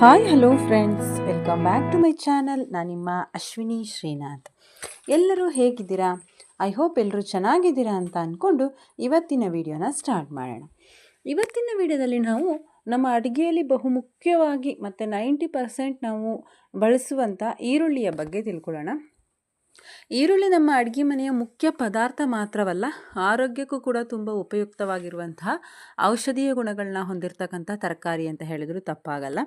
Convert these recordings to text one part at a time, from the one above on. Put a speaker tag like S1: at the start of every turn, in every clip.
S1: Hi, hello friends. Welcome back to my channel. ನಾನು ನಿಮ್ಮ ಅಶ್ವಿನಿ ಶ್ರೀನಾಥ್. ಎಲ್ಲರೂ ಹೇಗಿದ್ದೀರಾ? ಐ ಹೋಪ್ ಎಲ್ಲರೂ ಚೆನ್ನಾಗಿದ್ದೀರಾ ಅಂತ ಅಂದ್ಕೊಂಡು ಇವತ್ತಿನ ವಿಡಿಯೋನ ಸ್ಟಾರ್ಟ್ ಮಾಡೋಣ. ಇವತ್ತಿನ ವಿಡಿಯೋದಲ್ಲಿ ನಾವು ನಮ್ಮ ಅಡುಗೆಯಲ್ಲಿ ಬಹುಮುಖ್ಯವಾಗಿ ಮತ್ತು ನೈಂಟಿ ಪರ್ಸೆಂಟ್ ನಾವು ಬಳಸುವಂಥ ಈರುಳ್ಳಿಯ ಬಗ್ಗೆ ತಿಳ್ಕೊಳ್ಳೋಣ. ಈರುಳ್ಳಿ ನಮ್ಮ ಅಡುಗೆ ಮನೆಯ ಮುಖ್ಯ ಪದಾರ್ಥ ಮಾತ್ರವಲ್ಲ, ಆರೋಗ್ಯಕ್ಕೂ ಕೂಡ ತುಂಬ ಉಪಯುಕ್ತವಾಗಿರುವಂತಹ ಔಷಧೀಯ ಗುಣಗಳನ್ನ ಹೊಂದಿರತಕ್ಕಂಥ ತರಕಾರಿ ಅಂತ ಹೇಳಿದ್ರು ತಪ್ಪಾಗಲ್ಲ.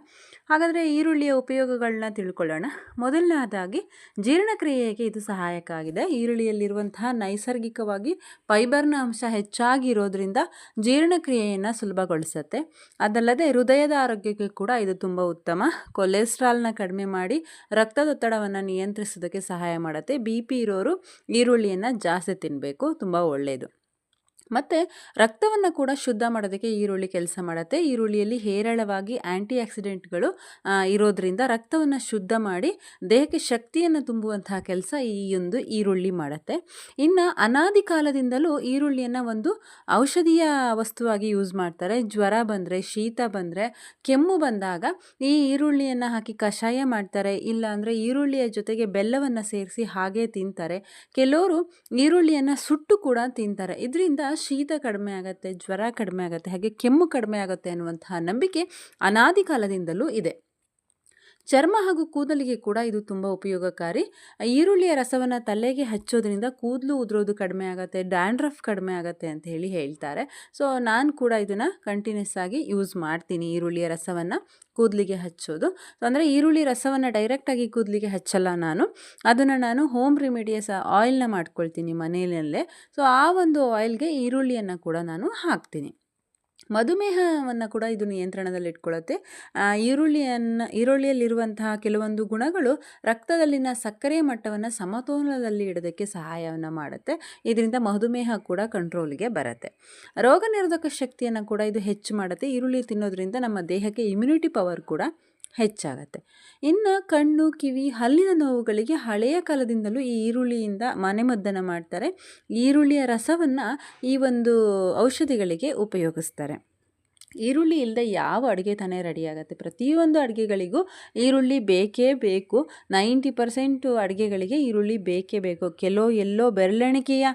S1: ಹಾಗಾದರೆ ಈರುಳ್ಳಿಯ ಉಪಯೋಗಗಳನ್ನ ತಿಳ್ಕೊಳ್ಳೋಣ. ಮೊದಲನೇದಾಗಿ, ಜೀರ್ಣಕ್ರಿಯೆಗೆ ಇದು ಸಹಾಯಕ ಆಗಿದೆ. ಈರುಳ್ಳಿಯಲ್ಲಿರುವಂತಹ ನೈಸರ್ಗಿಕವಾಗಿ ಫೈಬರ್ನ ಅಂಶ ಹೆಚ್ಚಾಗಿರೋದ್ರಿಂದ ಜೀರ್ಣಕ್ರಿಯೆಯನ್ನು ಸುಲಭಗೊಳಿಸುತ್ತೆ. ಅದಲ್ಲದೆ ಹೃದಯದ ಆರೋಗ್ಯಕ್ಕೆ ಕೂಡ ಇದು ತುಂಬ ಉತ್ತಮ. ಕೊಲೆಸ್ಟ್ರಾಲ್ನ ಕಡಿಮೆ ಮಾಡಿ ರಕ್ತದೊತ್ತಡವನ್ನು ನಿಯಂತ್ರಿಸೋದಕ್ಕೆ ಸಹಾಯ ಮಾಡುತ್ತೆ. ಬಿ ಪಿ ಇರೋರು ಈರುಳ್ಳಿಯನ್ನು ಜಾಸ್ತಿ ತಿನ್ನಬೇಕು ತುಂಬ ಒಳ್ಳೆಯದು ಮತ್ತು ರಕ್ತವನ್ನು ಕೂಡ ಶುದ್ಧ ಮಾಡೋದಕ್ಕೆ ಈರುಳ್ಳಿ ಕೆಲಸ ಮಾಡುತ್ತೆ. ಈರುಳ್ಳಿಯಲ್ಲಿ ಹೇರಳವಾಗಿ ಆ್ಯಂಟಿ ಆಕ್ಸಿಡೆಂಟ್ಗಳು ಇರೋದರಿಂದ ರಕ್ತವನ್ನು ಶುದ್ಧ ಮಾಡಿ ದೇಹಕ್ಕೆ ಶಕ್ತಿಯನ್ನು ತುಂಬುವಂತಹ ಕೆಲಸ ಈ ಒಂದು ಈರುಳ್ಳಿ ಮಾಡುತ್ತೆ. ಇನ್ನು ಅನಾದಿ ಕಾಲದಿಂದಲೂ ಈರುಳ್ಳಿಯನ್ನು ಒಂದು ಔಷಧೀಯ ವಸ್ತುವಾಗಿ ಯೂಸ್ ಮಾಡ್ತಾರೆ. ಜ್ವರ ಬಂದರೆ, ಶೀತ ಬಂದರೆ, ಕೆಮ್ಮು ಬಂದಾಗ ಈ ಈರುಳ್ಳಿಯನ್ನು ಹಾಕಿ ಕಷಾಯ ಮಾಡ್ತಾರೆ. ಇಲ್ಲಾಂದರೆ ಈರುಳ್ಳಿಯ ಜೊತೆಗೆ ಬೆಲ್ಲವನ್ನು ಸೇರಿಸಿ ಹಾಗೆ ತಿಂತಾರೆ. ಕೆಲವರು ಈರುಳ್ಳಿಯನ್ನು ಸುಟ್ಟು ಕೂಡ ತಿಂತಾರೆ. ಇದರಿಂದ ಶೀತ ಕಡಿಮೆ ಆಗುತ್ತೆ, ಜ್ವರ ಕಡಿಮೆ ಆಗುತ್ತೆ, ಹಾಗೆ ಕೆಮ್ಮು ಕಡಿಮೆ ಆಗುತ್ತೆ ಅನ್ನುವಂತಹ ನಂಬಿಕೆ ಅನಾದಿ ಕಾಲದಿಂದಲೂ ಇದೆ. ಚರ್ಮ ಹಾಗೂ ಕೂದಲಿಗೆ ಕೂಡ ಇದು ತುಂಬ ಉಪಯೋಗಕಾರಿ. ಈರುಳ್ಳಿಯ ರಸವನ್ನು ತಲೆಗೆ ಹಚ್ಚೋದ್ರಿಂದ ಕೂದಲು ಉದುರೋದು ಕಡಿಮೆ ಆಗುತ್ತೆ, ಡ್ಯಾಂಡ್ರಫ್ ಕಡಿಮೆ ಆಗುತ್ತೆ ಅಂತ ಹೇಳಿ ಹೇಳ್ತಾರೆ. ಸೊ, ನಾನು ಕೂಡ ಇದನ್ನು ಕಂಟಿನ್ಯೂಸ್ ಆಗಿ ಯೂಸ್ ಮಾಡ್ತೀನಿ ಈರುಳ್ಳಿಯ ರಸವನ್ನು ಕೂದಲಿಗೆ ಹಚ್ಚೋದು. ಅಂದರೆ ಈರುಳ್ಳಿ ರಸವನ್ನು ಡೈರೆಕ್ಟಾಗಿ ಕೂದಲಿಗೆ ಹಚ್ಚಲ್ಲ ನಾನು. ಅದನ್ನು ನಾನು ಹೋಮ್ ರೆಮಿಡಿಯಸ್ ಆಯಿಲ್ನ ಮಾಡ್ಕೊಳ್ತೀನಿ ಮನೆಯಲ್ಲೇ. ಸೊ, ಆ ಒಂದು ಆಯಿಲ್ಗೆ ಈರುಳ್ಳಿಯನ್ನು ಕೂಡ ನಾನು ಹಾಕ್ತೀನಿ. ಮಧುಮೇಹವನ್ನು ಕೂಡ ಇದು ನಿಯಂತ್ರಣದಲ್ಲಿ ಇಟ್ಕೊಳ್ಳುತ್ತೆ ಈರುಳ್ಳಿಯನ್ನು, ಈರುಳ್ಳಿಯಲ್ಲಿರುವಂತಹ ಕೆಲವೊಂದು ಗುಣಗಳು ರಕ್ತದಲ್ಲಿನ ಸಕ್ಕರೆ ಮಟ್ಟವನ್ನು ಸಮತೋಲನದಲ್ಲಿ ಇಡೋದಕ್ಕೆ ಸಹಾಯವನ್ನು ಮಾಡುತ್ತೆ. ಇದರಿಂದ ಮಧುಮೇಹ ಕೂಡ ಕಂಟ್ರೋಲ್ಗೆ ಬರುತ್ತೆ. ರೋಗ ನಿರೋಧಕ ಶಕ್ತಿಯನ್ನು ಕೂಡ ಇದು ಹೆಚ್ಚು ಮಾಡುತ್ತೆ. ಈರುಳ್ಳಿ ತಿನ್ನೋದ್ರಿಂದ ನಮ್ಮ ದೇಹಕ್ಕೆ ಇಮ್ಯುನಿಟಿ ಪವರ್ ಕೂಡ ಹೆಚ್ಚಾಗತ್ತೆ. ಇನ್ನು ಕಣ್ಣು, ಕಿವಿ, ಹಲ್ಲಿನ ನೋವುಗಳಿಗೆ ಹಳೆಯ ಕಾಲದಿಂದಲೂ ಈ ಈರುಳ್ಳಿಯಿಂದ ಮನೆಮದ್ದನ್ನು ಮಾಡ್ತಾರೆ. ಈರುಳ್ಳಿಯ ರಸವನ್ನು ಈ ಒಂದು ಔಷಧಿಗಳಿಗೆ ಉಪಯೋಗಿಸ್ತಾರೆ. ಈರುಳ್ಳಿ ಇಲ್ಲದೆ ಯಾವ ಅಡುಗೆ ತಾನೇ ರೆಡಿ ಆಗುತ್ತೆ? ಪ್ರತಿಯೊಂದು ಅಡುಗೆಗಳಿಗೂ ಈರುಳ್ಳಿ ಬೇಕೇ ಬೇಕು. ನೈಂಟಿ ಪರ್ಸೆಂಟು ಅಡುಗೆಗಳಿಗೆ ಈರುಳ್ಳಿ ಬೇಕೇ ಬೇಕು. ಕೆಲವು ಎಲ್ಲೋ ಬೆರಳೆಣಿಕೆಯ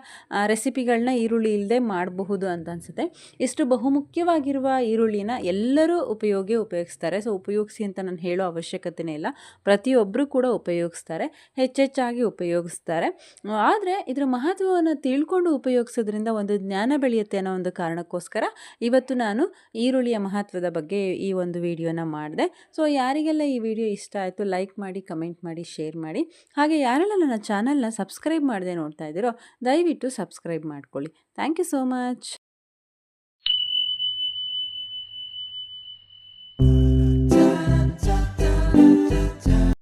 S1: ರೆಸಿಪಿಗಳನ್ನ ಈರುಳ್ಳಿ ಇಲ್ಲದೆ ಮಾಡಬಹುದು ಅಂತ ಅನಿಸುತ್ತೆ. ಇಷ್ಟು ಬಹುಮುಖ್ಯವಾಗಿರುವ ಈರುಳ್ಳಿನ ಎಲ್ಲರೂ ಉಪಯೋಗಿ ಉಪಯೋಗಿಸ್ತಾರೆ. ಸೊ ಉಪಯೋಗಿಸಿ ಅಂತ ನಾನು ಹೇಳೋ ಅವಶ್ಯಕತೆಯೇ ಇಲ್ಲ. ಪ್ರತಿಯೊಬ್ಬರು ಕೂಡ ಉಪಯೋಗಿಸ್ತಾರೆ. ಹೆಚ್ಚೆಚ್ಚಾಗಿ ಉಪಯೋಗಿಸ್ತಾರೆ. ಆದರೆ, ಇದರ ಮಹತ್ವವನ್ನು ತಿಳ್ಕೊಂಡು ಉಪಯೋಗಿಸೋದ್ರಿಂದ ಒಂದು ಜ್ಞಾನ ಬೆಳೆಯುತ್ತೆ ಅನ್ನೋ ಒಂದು ಕಾರಣಕ್ಕೋಸ್ಕರ ಇವತ್ತು ನಾನು ಈರುಳ್ಳಿಯ ಮಹತ್ವದ ಬಗ್ಗೆ ಈ ಒಂದು ವಿಡಿಯೋನ ಮಾಡಿದೆ. ಸೊ ಯಾರಿಗೆಲ್ಲ ಈ ವಿಡಿಯೋ ಇಷ್ಟ ಆಯಿತು ಲೈಕ್ ಮಾಡಿ ಕಮೆಂಟ್ ಮಾಡಿ ಶೇರ್ ಮಾಡಿ, ಹಾಗೆ ಯಾರೆಲ್ಲ ನನ್ನ ಚಾನಲ್ನ ಸಬ್ಸ್ಕ್ರೈಬ್ ಮಾಡದೆ ನೋಡ್ತಾ ಇದ್ದೀರೋ, ದಯವಿಟ್ಟು ಸಬ್ಸ್ಕ್ರೈಬ್ ಮಾಡ್ಕೊಳ್ಳಿ. Thank you so much